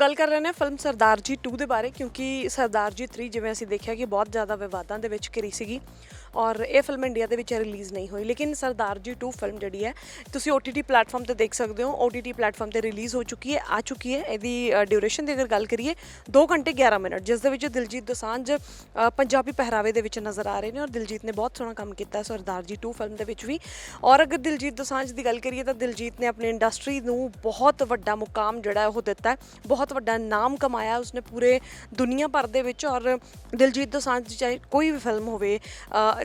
ਗੱਲ ਕਰ ਰਹੇ ਨੇ ਫਿਲਮ ਸਰਦਾਰ ਜੀ 2 ਦੇ ਬਾਰੇ, ਕਿਉਂਕਿ ਸਰਦਾਰ ਜੀ 3 ਜਿਵੇਂ ਅਸੀਂ ਦੇਖਿਆ ਕਿ ਬਹੁਤ ਜ਼ਿਆਦਾ ਵਿਵਾਦਾਂ ਦੇ ਵਿੱਚ ਘਿਰੀ ਸੀਗੀ। ਔਰ ਇਹ ਫਿਲਮ ਇੰਡੀਆ ਦੇ ਵਿੱਚ ਰਿਲੀਜ਼ ਨਹੀਂ ਹੋਈ। ਲੇਕਿਨ ਸਰਦਾਰ ਜੀ 2 ਫਿਲਮ ਜਿਹੜੀ ਹੈ, ਤੁਸੀਂ OTT ਪਲੇਟਫਾਰਮ ਤੇ ਦੇਖ ਸਕਦੇ ਹੋ। OTT ਪਲੇਟਫਾਰਮ ਤੇ ਰਿਲੀਜ਼ ਹੋ ਚੁੱਕੀ ਹੈ, ਆ ਚੁੱਕੀ ਹੈ। ਇਹਦੀ ਡਿਊਰੇਸ਼ਨ ਦੀ ਅਗਰ ਗੱਲ ਕਰੀਏ 2 ਘੰਟੇ 11 ਮਿੰਟ, ਜਿਸ ਦੇ ਵਿੱਚ ਦਿਲਜੀਤ ਦੋਸਾਂਝ ਪੰਜਾਬੀ ਪਹਿਰਾਵੇ ਦੇ ਵਿੱਚ ਨਜ਼ਰ ਆ ਰਹੇ ਨੇ ਔਰ ਦਿਲਜੀਤ ਨੇ ਬਹੁਤ ਸੋਹਣਾ ਕੰਮ ਕੀਤਾ ਸਰਦਾਰ ਜੀ 2 ਫਿਲਮ ਦੇ ਵਿੱਚ ਵੀ। ਔਰ ਅਗਰ ਦਿਲਜੀਤ ਦੋਸਾਂਝ ਦੀ ਗੱਲ ਕਰੀਏ ਤਾਂ ਦਿਲਜੀਤ ਨੇ ਆਪਣੀ ਇੰਡਸਟਰੀ ਨੂੰ ਬਹੁਤ ਵੱਡਾ ਮੁਕਾਮ ਜਿਹੜਾ ਉਹ ਦਿੱਤਾ ਬਹੁਤ ਵੱਡਾ ਨਾਮ ਕਮਾਇਆ ਉਸਨੇ ਪੂਰੇ ਦੁਨੀਆ ਭਰ ਦੇ ਵਿੱਚ ਔਰ ਦਿਲਜੀਤ ਦੋਸਾਂਝ ਚਾਹੇ ਕੋਈ ਵੀ ਫਿਲਮ ਹੋਵੇ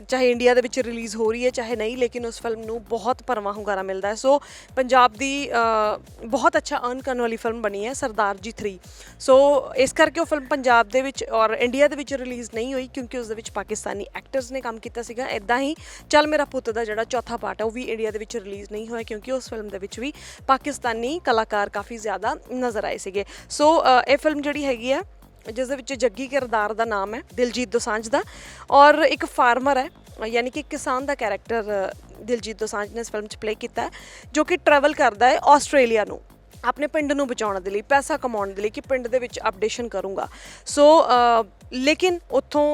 ਚਾਹੇ ਇੰਡੀਆ ਦੇ ਵਿੱਚ ਰਿਲੀਜ਼ ਹੋ ਰਹੀ ਹੈ, ਚਾਹੇ ਨਹੀਂ, ਲੇਕਿਨ ਉਸ ਫਿਲਮ ਨੂੰ ਬਹੁਤ ਭਰਵਾਂ ਹੁੰਗਾਰਾ ਮਿਲਦਾ ਹੈ। ਸੋ ਪੰਜਾਬ ਦੀ ਬਹੁਤ ਅੱਛਾ ਅਰਨ ਕਰਨ ਵਾਲੀ ਫਿਲਮ ਬਣੀ ਹੈ, ਸਰਦਾਰ ਜੀ 3 ਸੋ ਇਸ ਕਰਕੇ ਉਹ ਫਿਲਮ ਪੰਜਾਬ ਦੇ ਵਿੱਚ ਔਰ ਇੰਡੀਆ ਦੇ ਵਿੱਚ ਰਿਲੀਜ਼ ਨਹੀਂ ਹੋਈ, ਕਿਉਂਕਿ ਉਸ ਦੇ ਵਿੱਚ ਪਾਕਿਸਤਾਨੀ ਐਕਟਰਸ ਨੇ ਕੰਮ ਕੀਤਾ ਸੀਗਾ। ਇਦਾਂ ਹੀ ਚੱਲ ਮੇਰਾ ਪੁੱਤ ਦਾ ਜਿਹੜਾ ਚੌਥਾ ਪਾਰਟ ਹੈ, ਉਹ ਵੀ ਇੰਡੀਆ ਦੇ ਵਿੱਚ ਰਿਲੀਜ਼ ਨਹੀਂ ਹੋਇਆ, ਕਿਉਂਕਿ ਉਸ ਫਿਲਮ ਦੇ ਵਿੱਚ ਵੀ ਪਾਕਿਸਤਾਨੀ ਕਲਾਕਾਰ ਕਾਫੀ ਜ਼ਿਆਦਾ ਨਜ਼ਰ ਆਏ ਸੀਗੇ। ਸੋ ਇਹ ਫਿਲਮ ਜਿਹੜੀ ਹੈਗੀ ਹੈ ਜਿਸ ਦੇ ਵਿੱਚ ਜੱਗੀ ਕਿਰਦਾਰ ਦਾ ਨਾਮ ਹੈ, ਦਿਲਜੀਤ ਦੋਸਾਂਝ ਦਾ। ਔਰ ਇੱਕ ਫਾਰਮਰ ਹੈ, ਯਾਨੀ ਕਿ ਇੱਕ ਕਿਸਾਨ ਦਾ ਕੈਰੈਕਟਰ ਦਿਲਜੀਤ ਦੋਸਾਂਝ ਨੇ ਇਸ ਫਿਲਮ 'ਚ ਪਲੇ ਕੀਤਾ ਹੈ, ਜੋ ਕਿ ਟਰੈਵਲ ਕਰਦਾ ਹੈ ਆਸਟ੍ਰੇਲੀਆ ਨੂੰ। ਆਪਣੇ ਪਿੰਡ ਨੂੰ ਬਚਾਉਣ ਦੇ ਲਈ, ਪੈਸਾ ਕਮਾਉਣ ਦੇ ਲਈ ਕਿ ਪਿੰਡ ਦੇ ਵਿੱਚ ਅਪਡੇਸ਼ਨ ਕਰੂੰਗਾ। ਸੋ ਲੇਕਿਨ ਉੱਥੋਂ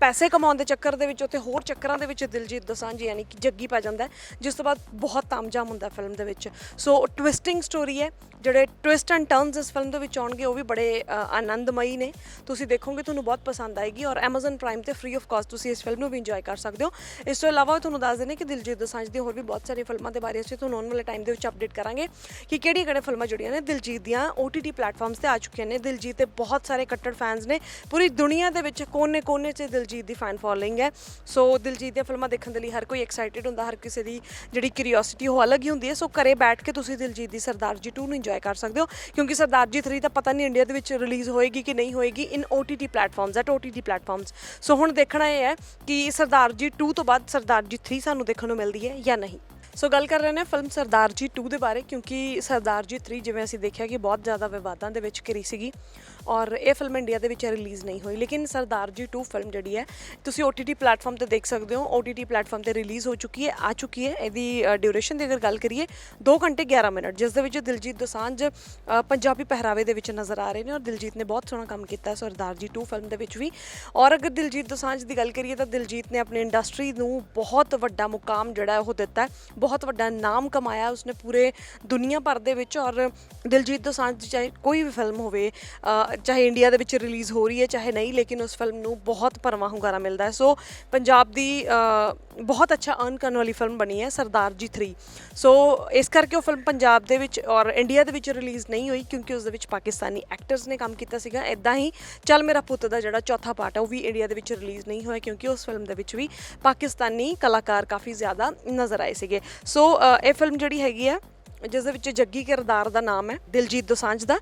ਪੈਸੇ ਕਮਾਉਣ ਦੇ ਚੱਕਰ ਦੇ ਵਿੱਚ, ਉੱਥੇ ਹੋਰ ਚੱਕਰਾਂ ਦੇ ਵਿੱਚ ਦਿਲਜੀਤ ਦਸਾਂਝ ਯਾਨੀ ਕਿ ਜੱਗੀ ਪੈ ਜਾਂਦਾ ਜਿਸ ਤੋਂ ਬਾਅਦ ਬਹੁਤ ਤਾਮਝਾਮ ਹੁੰਦਾ ਫਿਲਮ ਦੇ ਵਿੱਚ। ਸੋ ਟਵਿਸਟਿੰਗ ਸਟੋਰੀ ਹੈ, ਜਿਹੜੇ ਟਵਿਸਟ ਐਂਡ ਟਰਨਸ ਇਸ ਫਿਲਮ ਦੇ ਵਿੱਚ ਆਉਣਗੇ, ਉਹ ਵੀ ਬੜੇ ਆਨੰਦਮਈ ਨੇ। ਤੁਸੀਂ ਦੇਖੋਗੇ, ਤੁਹਾਨੂੰ ਬਹੁਤ ਪਸੰਦ ਆਏਗੀ ਔਰ Amazon Prime ਤੇ ਫ੍ਰੀ ਆਫ ਕਾਸਟ ਤੁਸੀਂ ਇਸ ਫਿਲਮ ਨੂੰ ਵੀ ਇੰਜੋਏ ਕਰ ਸਕਦੇ ਹੋ। ਇਸ ਤੋਂ ਇਲਾਵਾ ਤੁਹਾਨੂੰ ਦੱਸ ਦਿੰਦੇ ਕਿ ਦਿਲਜੀਤ ਦਸਾਂਝ ਦੀ ਹੋਰ ਵੀ ਬਹੁਤ ਸਾਰੀਆਂ ਫਿਲਮਾਂ ਦੇ ਬਾਰੇ ਅਸੀਂ ਤੁਹਾਨੂੰ ਆਉਣ ਵਾਲੇ ਟਾਈਮ ਦੇ ਵਿੱਚ ਅਪਡੇਟ ਕਰਾਂਗੇ ਕਿ ਕਿਹੜੀਆਂ ਕਿਹੜੀਆਂ ਫਿਲਮਾਂ ਜੁੜੀਆਂ ਨੇ, ਦਿਲਜੀਤ ਦੀਆਂ OTT ਪਲੇਟਫਾਰਮਸ ਤੇ ਆ ਚੁੱਕੀਆਂ ਨੇ। ਦਿਲਜੀਤ ਦੇ ਬਹੁਤ ਸਾਰੇ ਕੱਟੜ ਫੈਨਸ ਨੇ। ਪੂਰੀ ਦੁਨੀਆ ਦੇ ਵਿੱਚ ਕੋਨੇ-ਕੋਨੇ 'ਚ ਦਿਲਜੀਤ ਦੀ ਫੈਨ ਫੋਲੋਇੰਗ ਹੈ। ਸੋ ਦਿਲਜੀਤ ਦੀਆਂ ਫਿਲਮਾਂ ਦੇਖਣ ਦੇ ਲਈ ਹਰ ਕੋਈ ਐਕਸਾਈਟਿਡ ਹੁੰਦਾ, ਹਰ ਕਿਸੇ ਦੀ ਜਿਹੜੀ ਕਿਉਰਿਓਸਿਟੀ ਉਹ ਅਲੱਗ ਹੀ ਹੁੰਦੀ ਹੈ। ਸੋ ਘਰੇ ਬੈਠ ਕੇ ਤੁਸੀਂ ਦਿਲਜੀਤ ਦੀ ਸਰਦਾਰ ਜੀ 2 ਨੂੰ ਇੰਜੋਏ ਕਰ ਸਕਦੇ ਹੋ। ਕਿਉਂਕਿ ਸਰਦਾਰ ਜੀ 3 ਤਾਂ ਪਤਾ ਨਹੀਂ ਇੰਡੀਆ ਦੇ ਵਿੱਚ ਰਿਲੀਜ਼ ਹੋਏਗੀ ਕਿ ਨਹੀਂ ਹੋਏਗੀ in OTT platforms at OTT platforms so ਹੁਣ ਦੇਖਣਾ ਇਹ ਹੈ ਕਿ ਸਰਦਾਰ ਜੀ 2 ਤੋਂ ਬਾਅਦ ਸਰਦਾਰ ਜੀ 3 ਸਾਨੂੰ ਦੇਖਣ ਨੂੰ ਮਿਲਦੀ ਹੈ ਜਾਂ ਨਹੀਂ। ਸੋ ਗੱਲ ਕਰ ਰਹੇ ਨੇ ਫਿਲਮ ਸਰਦਾਰ ਜੀ 2 ਦੇ ਬਾਰੇ, ਕਿਉਂਕਿ ਸਰਦਾਰ ਜੀ 3 ਜਿਵੇਂ ਅਸੀਂ ਦੇਖਿਆ ਕਿ ਬਹੁਤ ਜ਼ਿਆਦਾ ਵਿਵਾਦਾਂ ਦੇ ਵਿੱਚ ਘਿਰੀ ਸੀਗੀ ਔਰ ਇਹ ਫਿਲਮ ਇੰਡੀਆ ਦੇ ਵਿੱਚ ਰਿਲੀਜ਼ ਨਹੀਂ ਹੋਈ। ਲੇਕਿਨ ਸਰਦਾਰ ਜੀ 2 ਫਿਲਮ ਜਿਹੜੀ ਹੈ, ਤੁਸੀਂ OTT ਪਲੇਟਫਾਰਮ ਤੇ ਦੇਖ ਸਕਦੇ ਹੋ। OTT ਪਲੇਟਫਾਰਮ ਤੇ ਰਿਲੀਜ਼ ਹੋ ਚੁੱਕੀ ਹੈ, ਆ ਚੁੱਕੀ ਹੈ। ਇਹਦੀ ਡਿਊਰੇਸ਼ਨ ਦੀ ਅਗਰ ਗੱਲ ਕਰੀਏ 2 ਘੰਟੇ 11 ਮਿੰਟ, ਜਿਸ ਦੇ ਵਿੱਚ ਦਿਲਜੀਤ ਦੋਸਾਂਝ ਪੰਜਾਬੀ ਪਹਿਰਾਵੇ ਦੇ ਵਿੱਚ ਨਜ਼ਰ ਆ ਰਹੇ ਨੇ ਔਰ ਦਿਲਜੀਤ ਨੇ ਬਹੁਤ ਸੋਹਣਾ ਕੰਮ ਕੀਤਾ ਸਰਦਾਰ ਜੀ 2 ਫਿਲਮ ਦੇ ਵਿੱਚ ਵੀ। ਔਰ ਅਗਰ ਦਿਲਜੀਤ ਦੋਸਾਂਝ ਦੀ ਗੱਲ ਕਰੀਏ ਤਾਂ ਦਿਲਜੀਤ ਨੇ ਆਪਣੀ ਇੰਡਸਟਰੀ ਨੂੰ ਬਹੁਤ ਵੱਡਾ ਮੁਕਾਮ ਜਿਹੜਾ ਉਹ ਦਿੱਤਾ ਬਹੁਤ ਵੱਡਾ ਨਾਮ ਕਮਾਇਆ ਉਸਨੇ ਪੂਰੇ ਦੁਨੀਆ ਭਰ ਦੇ ਵਿੱਚ ਔਰ ਦਿਲਜੀਤ ਦੋਸਾਂਝ ਦੀ ਚਾਹੇ ਕੋਈ ਵੀ ਫਿਲਮ ਹੋਵੇ ਚਾਹੇ ਇੰਡੀਆ ਦੇ ਵਿੱਚ ਰਿਲੀਜ਼ ਹੋ ਰਹੀ ਹੈ, ਚਾਹੇ ਨਹੀਂ, ਲੇਕਿਨ ਉਸ ਫਿਲਮ ਨੂੰ ਬਹੁਤ ਭਰਵਾਂ ਹੁੰਗਾਰਾ ਮਿਲਦਾ ਹੈ। ਸੋ ਪੰਜਾਬ ਦੀ ਬਹੁਤ ਅੱਛਾ ਅਰਨ ਕਰਨ ਵਾਲੀ ਫਿਲਮ ਬਣੀ ਹੈ ਸਰਦਾਰ ਜੀ 3 ਸੋ ਇਸ ਕਰਕੇ ਉਹ ਫਿਲਮ ਪੰਜਾਬ ਦੇ ਵਿੱਚ ਔਰ ਇੰਡੀਆ ਦੇ ਵਿੱਚ ਰਿਲੀਜ਼ ਨਹੀਂ ਹੋਈ, ਕਿਉਂਕਿ ਉਸ ਦੇ ਵਿੱਚ ਪਾਕਿਸਤਾਨੀ ਐਕਟਰਸ ਨੇ ਕੰਮ ਕੀਤਾ ਸੀਗਾ। ਇਦਾਂ ਹੀ ਚੱਲ ਮੇਰਾ ਪੁੱਤ ਦਾ ਜਿਹੜਾ ਚੌਥਾ ਪਾਰਟ ਹੈ, ਉਹ ਵੀ ਇੰਡੀਆ ਦੇ ਵਿੱਚ ਰਿਲੀਜ਼ ਨਹੀਂ ਹੋਇਆ, ਕਿਉਂਕਿ ਉਸ ਫਿਲਮ ਦੇ ਵਿੱਚ ਵੀ ਪਾਕਿਸਤਾਨੀ ਕਲਾਕਾਰ ਕਾਫੀ ਜ਼ਿਆਦਾ ਨਜ਼ਰ ਆਏ ਸੀਗੇ। ਸੋ ਇਹ ਫਿਲਮ ਜਿਹੜੀ ਹੈਗੀ ਆ, ਜਿਸ ਦੇ ਵਿੱਚ ਜੱਗੀ ਕਿਰਦਾਰ ਦਾ ਨਾਮ ਹੈ, ਦਿਲਜੀਤ ਦੋਸਾਂਝ ਦਾ।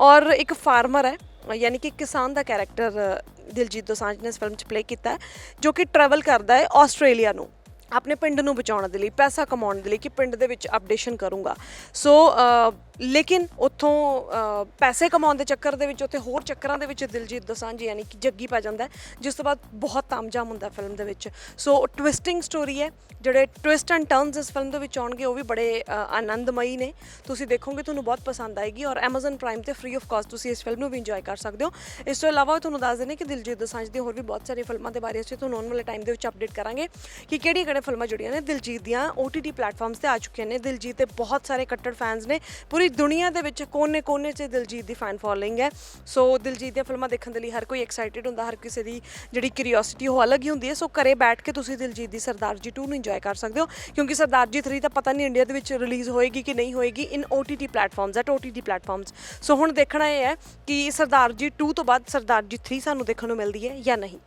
ਔਰ ਇੱਕ ਫਾਰਮਰ ਹੈ, ਯਾਨੀ ਕਿ ਇੱਕ ਕਿਸਾਨ ਦਾ ਕੈਰੈਕਟਰ ਦਿਲਜੀਤ ਦੋਸਾਂਝ ਨੇ ਇਸ ਫਿਲਮ 'ਚ ਪਲੇ ਕੀਤਾ ਜੋ ਕਿ ਟਰੈਵਲ ਕਰਦਾ ਹੈ ਆਸਟ੍ਰੇਲੀਆ ਨੂੰ, ਆਪਣੇ ਪਿੰਡ ਨੂੰ ਬਚਾਉਣ ਦੇ ਲਈ, ਪੈਸਾ ਕਮਾਉਣ ਦੇ ਲਈ, ਕਿ ਪਿੰਡ ਦੇ ਵਿੱਚ ਅਪਡੇਸ਼ਨ ਕਰੂੰਗਾ। ਸੋ ਲੇਕਿਨ ਉੱਥੋਂ ਅ, ਪੈਸੇ ਕਮਾਉਣ ਦੇ ਚੱਕਰ ਦੇ ਵਿੱਚ ਉੱਥੇ ਹੋਰ ਚੱਕਰਾਂ ਦੇ ਵਿੱਚ ਦਿਲਜੀਤ ਦੋਸਾਂਝ ਯਾਨੀ ਕਿ ਜੱਗੀ ਪੈ ਜਾਂਦਾ ਹੈ, ਜਿਸ ਤੋਂ ਬਾਅਦ ਬਹੁਤ ਤਾਮਝਾਮ ਹੁੰਦਾ ਫਿਲਮ ਦੇ ਵਿੱਚ। ਸੋ ਟਵਿਸਟਿੰਗ ਸਟੋਰੀ ਹੈ ਜਿਹੜੇ ਟਵਿਸਟ ਐਂਡ ਟਰਨਸ ਇਸ ਫਿਲਮ ਦੇ ਵਿੱਚ ਆਉਣਗੇ ਉਹ ਵੀ ਬੜੇ ਅ, ਆਨੰਦਮਈ ਨੇ। ਤੁਸੀਂ ਦੇਖੋਗੇ ਤੁਹਾਨੂੰ ਬਹੁਤ ਪਸੰਦ ਆਏਗੀ ਔਰ Amazon Prime ਤੇ ਫ੍ਰੀ ਆਫ ਕਾਸਟ ਤੁਸੀਂ ਇਸ ਫਿਲਮ ਨੂੰ ਵੀ ਇੰਜੋਏ ਕਰ ਸਕਦੇ ਹੋ। ਇਸ ਤੋਂ ਇਲਾਵਾ ਤੁਹਾਨੂੰ ਦੱਸ ਦਿੰਦੇ ਕਿ ਦਿਲਜੀਤ ਦੋਸਾਂਝ ਦੀਆਂ ਹੋਰ ਵੀ ਬਹੁਤ ਸਾਰੀਆਂ ਫਿਲਮਾਂ ਦੇ ਬਾਰੇ ਅਸੀਂ ਤੁਹਾਨੂੰ ਆਉਣ ਵਾਲੇ ਟਾਈਮ ਦੇ ਵਿੱਚ ਅਪਡੇਟ ਕਰਾਂਗੇ ਕਿ ਕਿਹੜੀਆਂ ਕਿਹੜੀਆਂ ਫਿਲਮਾਂ ਜੁੜੀਆਂ ਨੇ। ਦਿਲਜੀਤ ਦੀਆਂ OTT ਪਲੇਟਫਾਰਮਸ ਤੇ ਆ ਚੁੱਕੀਆਂ ਨੇ। ਦਿਲਜੀਤ ਦੇ ਬਹੁਤ ਸਾਰੇ ਕੱਟੜ ਫੈਨਸ ਨੇ। ਪੂਰੀ ਪੂਰੀ ਦੁਨੀਆ ਦੇ ਵਿੱਚ ਕੋਨੇ-ਕੋਨੇ 'ਚ ਦਿਲਜੀਤ ਦੀ ਫੈਨ ਫੋਲੋਇੰਗ ਹੈ। ਸੋ ਦਿਲਜੀਤ ਦੀਆਂ ਫਿਲਮਾਂ ਦੇਖਣ ਦੇ ਲਈ ਹਰ ਕੋਈ ਐਕਸਾਈਟਿਡ ਹੁੰਦਾ, ਹਰ ਕਿਸੇ ਦੀ ਜਿਹੜੀ ਕਿਉਰਿਓਸਿਟੀ ਉਹ ਅਲੱਗ ਹੀ ਹੁੰਦੀ ਹੈ। ਸੋ ਘਰੇ ਬੈਠ ਕੇ ਤੁਸੀਂ ਦਿਲਜੀਤ ਦੀ ਸਰਦਾਰ ਜੀ 2 ਨੂੰ ਇੰਜੋਏ ਕਰ ਸਕਦੇ ਹੋ, ਕਿਉਂਕਿ ਸਰਦਾਰ ਜੀ 3 ਤਾਂ ਪਤਾ ਨਹੀਂ ਇੰਡੀਆ ਦੇ ਵਿੱਚ ਰਿਲੀਜ਼ ਹੋਏਗੀ ਕਿ ਨਹੀਂ ਹੋਏਗੀ in OTT platforms at OTT platforms so ਹੁਣ ਦੇਖਣਾ ਇਹ ਹੈ ਕਿ ਸਰਦਾਰ ਜੀ 2 ਤੋਂ ਬਾਅਦ ਸਰਦਾਰ ਜੀ 3 ਸਾਨੂੰ ਦੇਖਣ ਨੂੰ ਮਿਲਦੀ ਹੈ ਜਾਂ ਨਹੀਂ।